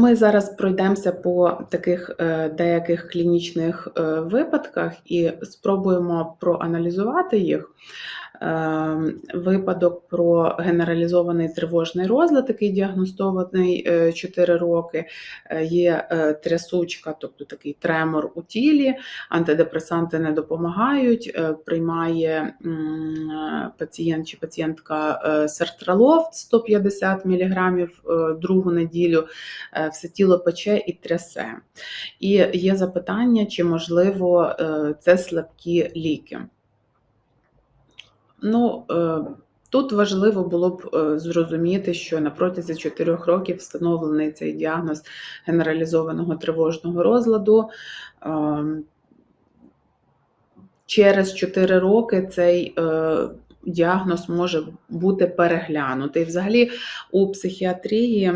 Ми зараз пройдемося по таких е, деяких клінічних е, випадках і спробуємо проаналізувати їх. Е, Випадок про генералізований тривожний розлад, який діагностований е, 4 роки, Е, є е, трясучка, тобто такий тремор у тілі, антидепресанти не допомагають, е, приймає е, пацієнт чи пацієнтка е, сертралов 150 мг другу неділю, е, все тіло пече і трясе. І є запитання, чи можливо е, це слабкі ліки. Ну, е, Тут важливо було б е, зрозуміти, що на протязі 4 років встановлений цей діагноз генералізованого тривожного розладу. Ем, Через 4 роки цей е, діагноз може бути переглянутий. Взагалі, у психіатрії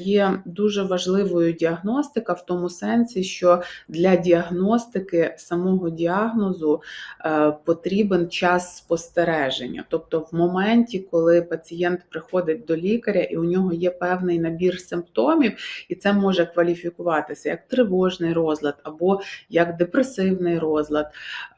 є дуже важливою діагностика в тому сенсі, що для діагностики самого діагнозу е, потрібен час спостереження. Тобто, в моменті, коли пацієнт приходить до лікаря і у нього є певний набір симптомів, і це може кваліфікуватися як тривожний розлад або як депресивний розлад,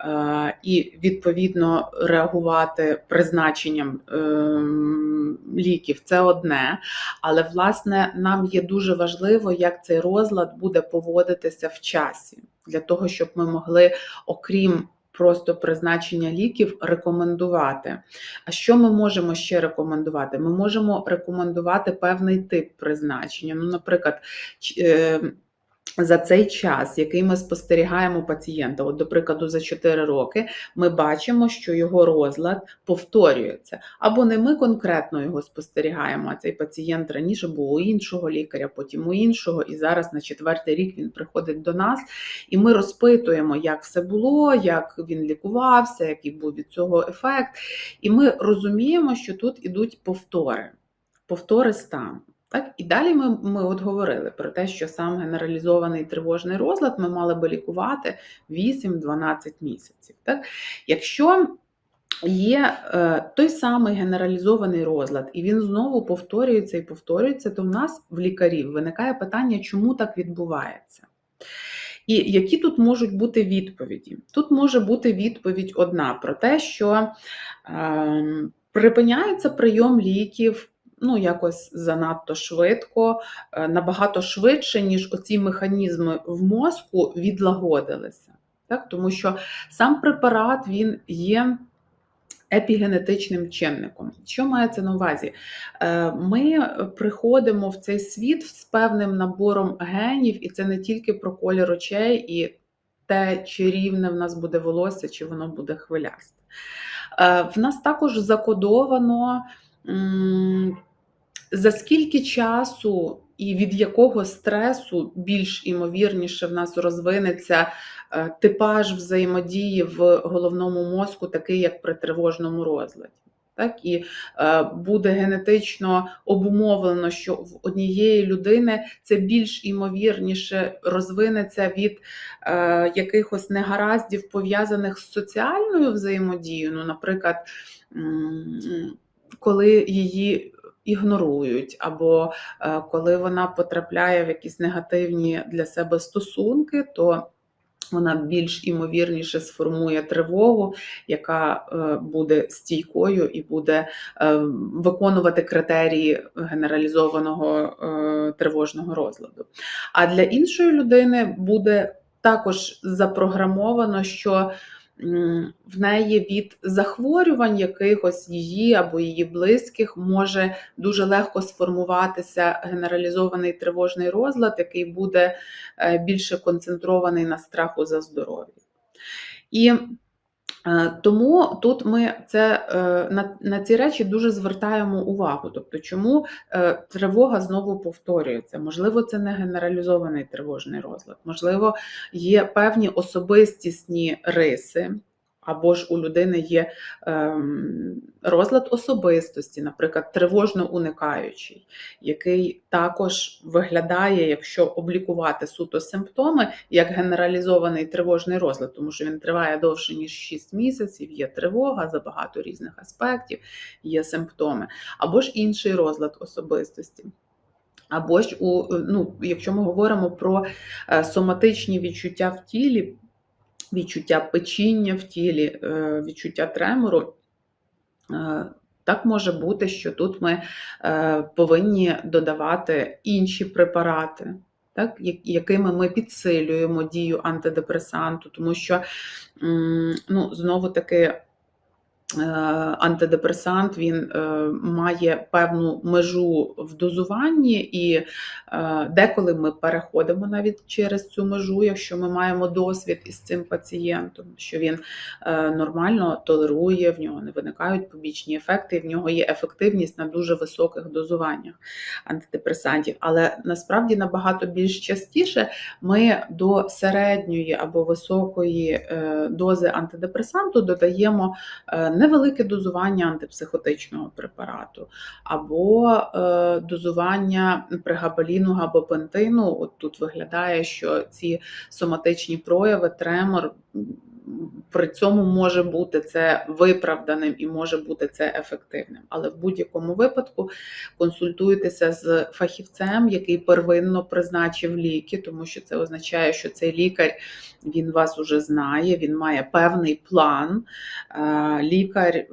е, і відповідно реагувати призначенням ем, ліків це одне. Але власне нам є дуже важливо, як цей розлад буде поводитися в часі, для того, щоб ми могли, окрім просто призначення ліків, рекомендувати. А що ми можемо ще рекомендувати? Ми можемо рекомендувати певний тип призначення. Ну, наприклад, ч- е, за цей час, який ми спостерігаємо пацієнта, от, до прикладу, за 4 роки, ми бачимо, що його розлад повторюється. Або не ми конкретно його спостерігаємо, а цей пацієнт раніше був у іншого лікаря, потім у іншого, і зараз на четвертий рік він приходить до нас, і ми розпитуємо, як все було, як він лікувався, який був від цього ефект. І ми розуміємо, що тут ідуть повтори, повтори стану. Так, і далі ми, ми от говорили про те, що сам генералізований тривожний розлад ми мали би лікувати 8-12 місяців. Так? Якщо є е, той самий генералізований розлад, і він знову повторюється і повторюється, то в нас в лікарів виникає питання, чому так відбувається. І які тут можуть бути відповіді? Тут може бути відповідь одна про те, що е, припиняється прийом ліків ну, якось занадто швидко, е, набагато швидше, ніж оці механізми в мозку відлагодилися. Так? Тому що сам препарат він є епігенетичним чинником. Що мається на увазі? Е, Ми приходимо в цей світ з певним набором генів, і це не тільки про колір очей і те, чи рівне в нас буде волосся, чи воно буде хвилясте. Е, В нас також закодовано. За скільки часу і від якого стресу більш імовірніше в нас розвинеться е, типаж взаємодії в головному мозку, такий як при тривожному розладі? Так, і е, буде генетично обумовлено, що в однієї людини це більш імовірніше розвинеться від е, якихось негараздів, пов'язаних з соціальною взаємодією. Ну, наприклад, коли її ігнорують, або е, коли вона потрапляє в якісь негативні для себе стосунки, то вона більш імовірніше сформує тривогу, яка е, буде стійкою і буде е, виконувати критерії генералізованого тривожного розладу. А для іншої людини буде також запрограмовано, що в неї від захворювань якихось її або її близьких може дуже легко сформуватися генералізований тривожний розлад, який буде е, більше концентрований на страху за здоров'я. І тому тут ми це е, на, на ці речі дуже звертаємо увагу. Тобто, чому е, тривога знову повторюється? Можливо, це не генералізований тривожний розлад, можливо, є певні особистісні риси. Або ж у людини є ем, розлад особистості, наприклад, тривожно уникаючий, який також виглядає, якщо облікувати суто симптоми, як генералізований тривожний розлад, тому що він триває довше ніж 6 місяців, є тривога за багато різних аспектів, є симптоми, або ж інший розлад особистості. Або ж у, ну, якщо ми говоримо про е, соматичні відчуття в тілі, відчуття печіння в тілі, е, відчуття тремору. е, Так може бути, що тут ми е, повинні додавати інші препарати, так, якими ми підсилюємо дію антидепресанту, тому що ну, знову таки. Е, Антидепресант він е, має певну межу в дозуванні, і е, деколи ми переходимо навіть через цю межу, якщо ми маємо досвід із цим пацієнтом, що він нормально толерує, в нього не виникають побічні ефекти, і в нього є ефективність на дуже високих дозуваннях антидепресантів. Але насправді набагато більш частіше ми до середньої або високої дози антидепресанту додаємо е, невелике дозування антипсихотичного препарату, або е, дозування прегабаліну, габапентину. От тут виглядає, що ці соматичні прояви, тремор. При цьому може бути це виправданим і може бути це ефективним. Але в будь-якому випадку консультуйтеся з фахівцем, який первинно призначив ліки, тому що це означає, що цей лікар він вас уже знає, він має певний план. Е, Лікар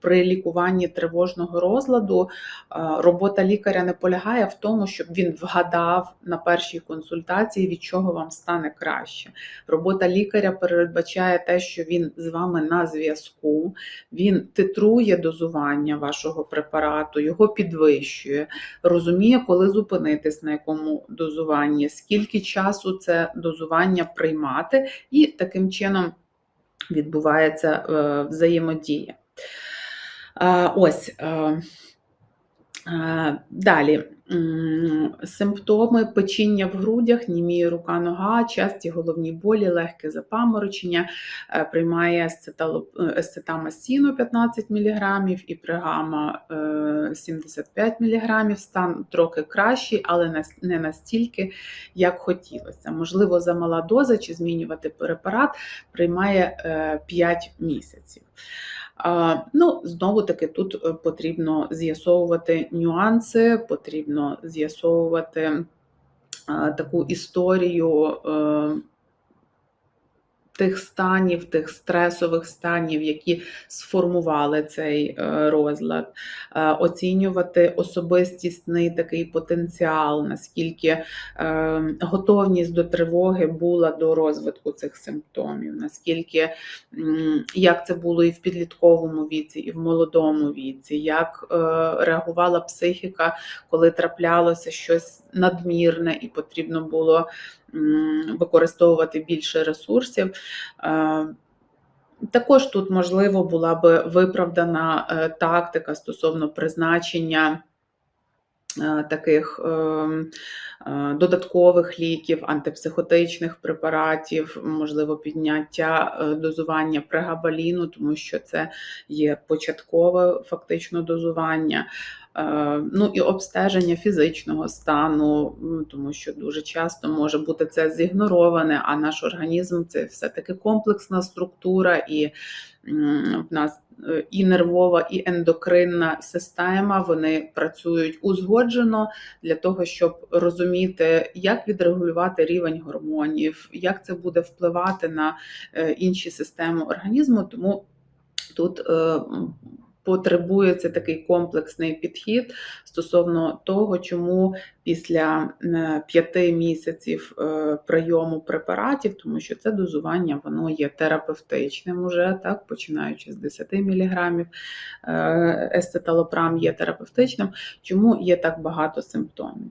при лікуванні тривожного розладу е, робота лікаря не полягає в тому, щоб він вгадав на першій консультації, від чого вам стане краще. Робота лікаря передбачає те, що він з вами на зв'язку, він титрує дозування вашого препарату, його підвищує, розуміє, коли зупинитись на якому дозуванні, скільки часу це дозування приймати, і таким чином відбувається е, взаємодія. Е, Ось. е, Далі симптоми печіння в грудях, німіє рука, нога, часті головні болі, легке запаморочення, Е, приймає е, есцетамасіну 15 мг і пригама е, 75 мг. Стан трохи кращий, але не настільки, як хотілося. Можливо, замала доза чи змінювати препарат приймає е, 5 місяців. Ну, знову таки, тут е, потрібно з'ясовувати нюанси, потрібно з'ясовувати таку історію е, тих станів, тих стресових станів, які сформували цей е, розлад, е, оцінювати особистісний такий потенціал, наскільки е, готовність до тривоги була до розвитку цих симптомів, наскільки як це було і в підлітковому віці, і в молодому віці, як реагувала психіка, коли траплялося щось надмірне і потрібно було використовувати більше ресурсів. Е, Також тут, можливо, була би виправдана е, тактика стосовно призначення е, таких додаткових ліків, антипсихотичних препаратів, можливо, підняття дозування прегабаліну, тому що це є початкове фактично дозування. Е, Ну і обстеження фізичного стану, тому що дуже часто може бути це зігнороване, а наш організм це все-таки комплексна структура, і в нас е, і нервова, і ендокринна система вони працюють узгоджено для того, щоб розуміти, як відрегулювати рівень гормонів, як це буде впливати на е, інші системи організму. Тому тут потребується такий комплексний підхід стосовно того, чому після е, п'яти місяців е, прийому препаратів, тому що це дозування воно є терапевтичним уже, так, починаючи з 10 мг, естеталопрам є терапевтичним, чому є так багато симптомів.